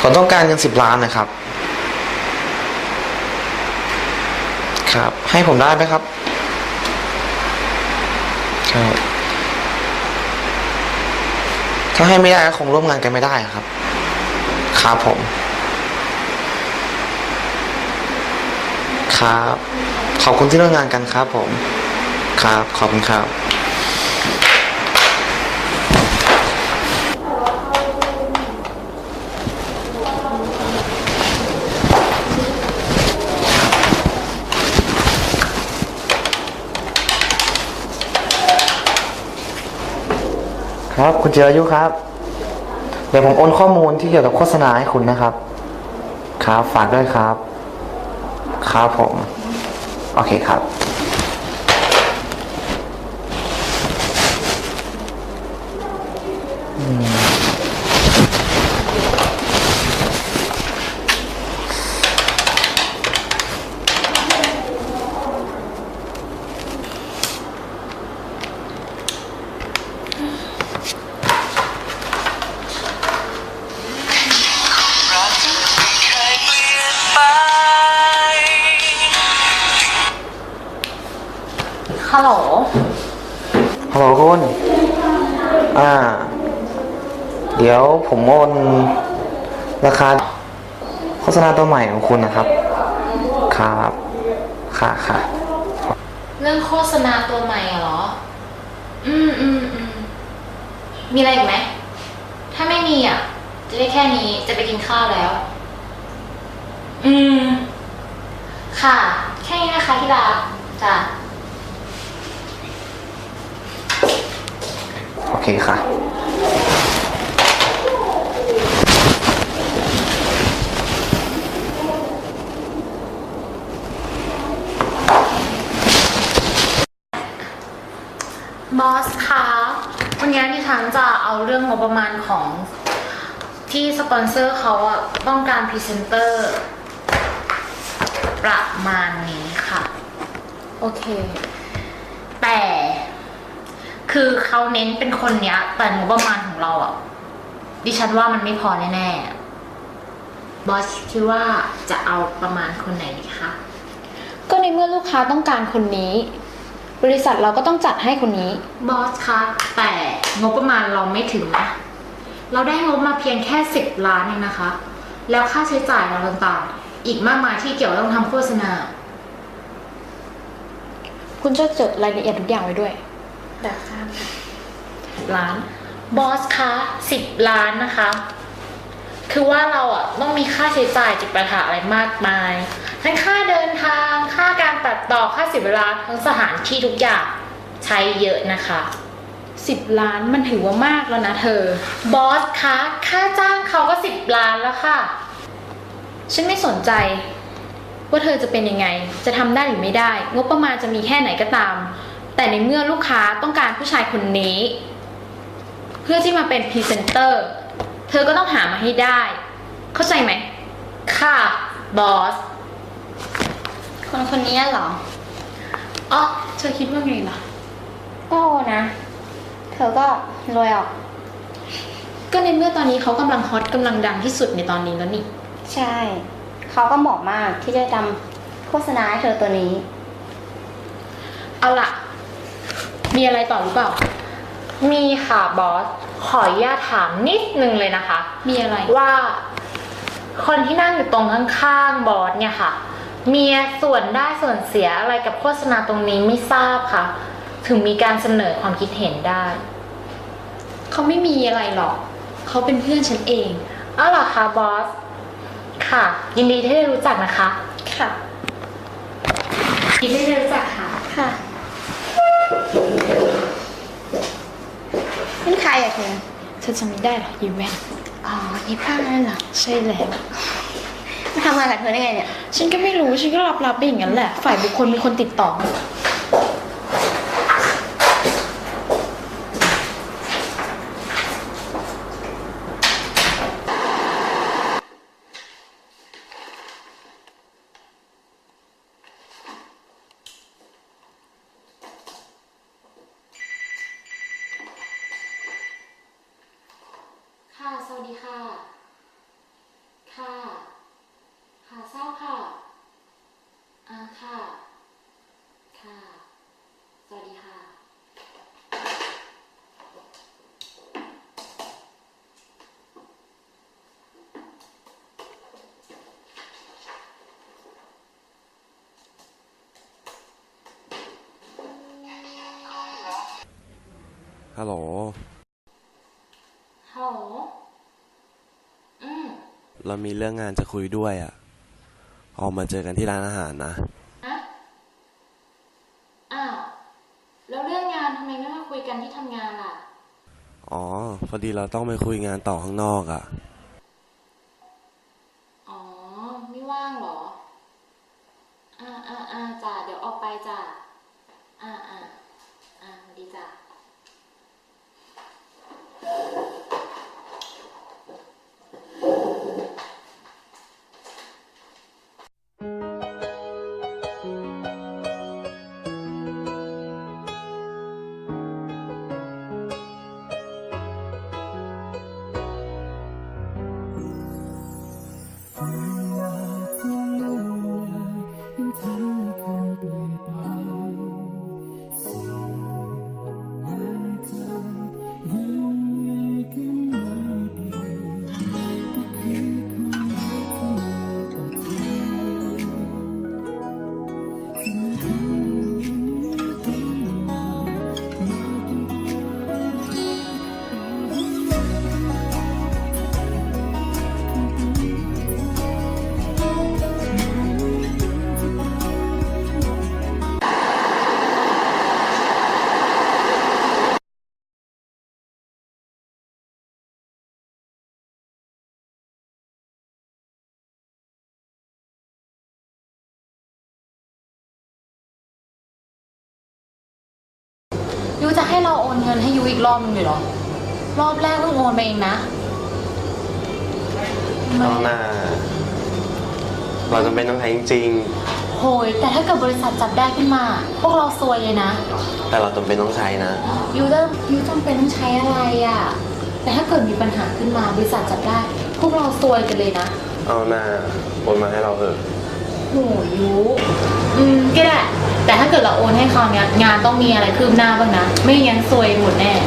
ผมต้องการเงินสิบล้านนะครับ ครับ ให้ผมได้ไหมครับ ครับ ถ้าให้ไม่ได้ก็คงร่วมงานกันไม่ได้ครับ ครับผม ครับ ขอบคุณที่ร่วมงานกันครับผม ครับ ขอบคุณครับ จิรายุครับ เดี๋ยวผมโอนข้อมูลที่เกี่ยวกับโฆษณาให้คุณนะครับ ครับฝากด้วยครับ ครับผม โอเคครับ อืม ฮัลโหล ฮัลโหลคุณอ่า เดี๋ยวผมโอนราคาโฆษณาตัวใหม่ของคุณนะครับ ครับ ค่ะค่ะ เรื่องโฆษณาตัวใหม่อะเหรอ อืมอืมอืมมีอะไรอีกไหม ถ้าไม่มีอะ จะได้แค่นี้ จะไปกินข้าวแล้ว อืม ค่ะ แค่นี้นะคะที่รักจ้ะ โอเคค่ะบอสคะวันนี้ดิฉันจะเอาเรื่องงบประมาณของที่สปอนเซอร์เขาอะต้องการพรีเซนเตอร์ ประมาณนี้ค่ะ โอเค คือเขาเน้นเป็นคนเนี้ย แต่งบประมาณของเราอะดิฉันว่ามันไม่พอแน่ๆบอสคิดว่าจะเอาประมาณคนไหนดีคะ ก็ในเมื่อลูกค้าต้องการคนนี้ บริษัทเราก็ต้องจัดให้คนนี้ บอสคะ แต่งบประมาณเราไม่ถึงนะ เราได้งบมาเพียงแค่สิบล้านเองนะคะ แล้วค่าใช้จ่ายเราต่างๆ อีกมากมายที่เกี่ยวต้องทำโฆษณา คุณจะจดรายละเอียดทุกอย่างไว้ด้วย แบบทราบล้านบอสคะสิบล้านนะคะ คือว่าเราอะต้องมีค่าใช้จ่ายจิปาถะอะไรมากมาย ทั้งค่าเดินทางค่าการตัดต่อค่าเสียเวลาทั้งสถานที่ทุกอย่างใช้เยอะนะคะ10ล้านมันถือว่ามากแล้วนะเธอบอสคะค่าจ้างเขาก็สิบล้านแล้วค่ะ ฉันไม่สนใจ ว่าเธอจะเป็นยังไง จะทำได้หรือไม่ได้ งบประมาณจะมีแค่ไหนก็ตาม แต่ในเมื่อลูกค้าต้องการผู้ชายคนนี้ เพื่อที่มาเป็นพรีเซนเตอร์ เธอก็ต้องหามาให้ได้ เข้าใจไหม ค่ะ บอส คนคนนี้เหรอ อ๋อ เธอคิดว่าไงล่ะ ก็โอนะ เธอก็รวยออก ก็ในเมื่อตอนนี้เขากำลังฮอตกำลังดังที่สุดในตอนนี้แล้วนี่ ใช่ เขาก็เหมาะมากที่จะทำโฆษณาให้เธอตัวนี้ เอาล่ะ มีอะไรต่อหรือเปล่า มีค่ะบอส ขออนุญาตถามนิดนึงเลยนะคะ มีอะไร ว่าคนที่นั่งอยู่ตรงข้างๆบอสเนี่ยค่ะ มีส่วนได้ส่วนเสียอะไรกับโฆษณาตรงนี้ไม่ทราบค่ะ ถึงมีการเสนอความคิดเห็นได้ เขาไม่มีอะไรหรอก เขาเป็นเพื่อนฉันเองอ้าวเหรอคะบอส ค่ะ ยินดีที่ได้รู้จักนะคะ ค่ะยินดีที่ได้รู้จักค่ะ ค่ะ เป็นใครอะเธอเธอจำไม่ได้หรอยีแวนอ๋อยีผ้านั่นเหรอใช่แล้วมาทำงานกับเธอได้ไงเนี่ย ฉันก็ไม่รู้ ฉันก็รับรับๆไปอย่างนั้นแหละ ฝ่ายบุคคลเป็นคนติดต่อ ค่ะ สวัสดีค่ะ ค่ะ ค่ะทราบค่ะ อ่าค่ะ ค่ะ สวัสดีค่ะ ฮัลโหล ฮัลโหล อืม เรามีเรื่องงานจะคุยด้วยอะ่ะ ออกมาเจอกันที่ร้านอาหารนะอะอ้าว แล้วเรื่องงานทำไมไม่มาคุยกันที่ทำงานล่ะ อ๋อ พอดีเราต้องไปคุยงานต่อข้างนอกอะ่ะ อ๋อ ไม่ว่างเหรอ อ่าอ่าอ่าจ้ะเดี๋ยวออกไปจ้ะอ่าอ่าอ่าสวัสดีจ้ะ you ยูจะให้เราโอนเงินให้ยูอีกรอบนึงเลยเหรอ รอบแรกเพิ่งโอนไปเองนะเอาหน้า เราจำเป็นต้องใช้จริงโหยแต่ถ้าเกิดบริษัทจับได้ขึ้นมา พวกเราซวยเลยนะ ๆ แต่เราจำเป็นต้องใช้นะ ยูจะยูจำเป็นต้องใช้อะไรอะ่ะ แต่ถ้าเกิดมีปัญหาขึ้นมาบริษัทจับได้ พวกเราซวยกันเลยนะ เอาหน้าโอนมาให้เราเถอะโหยูอืมก็ได้ แต่ถ้าเกิดเราโอนให้เขาเนี้ยงานต้องมีอะไรคืบหน้าบ้างนะ ไม่งั้นซวยหมดแน่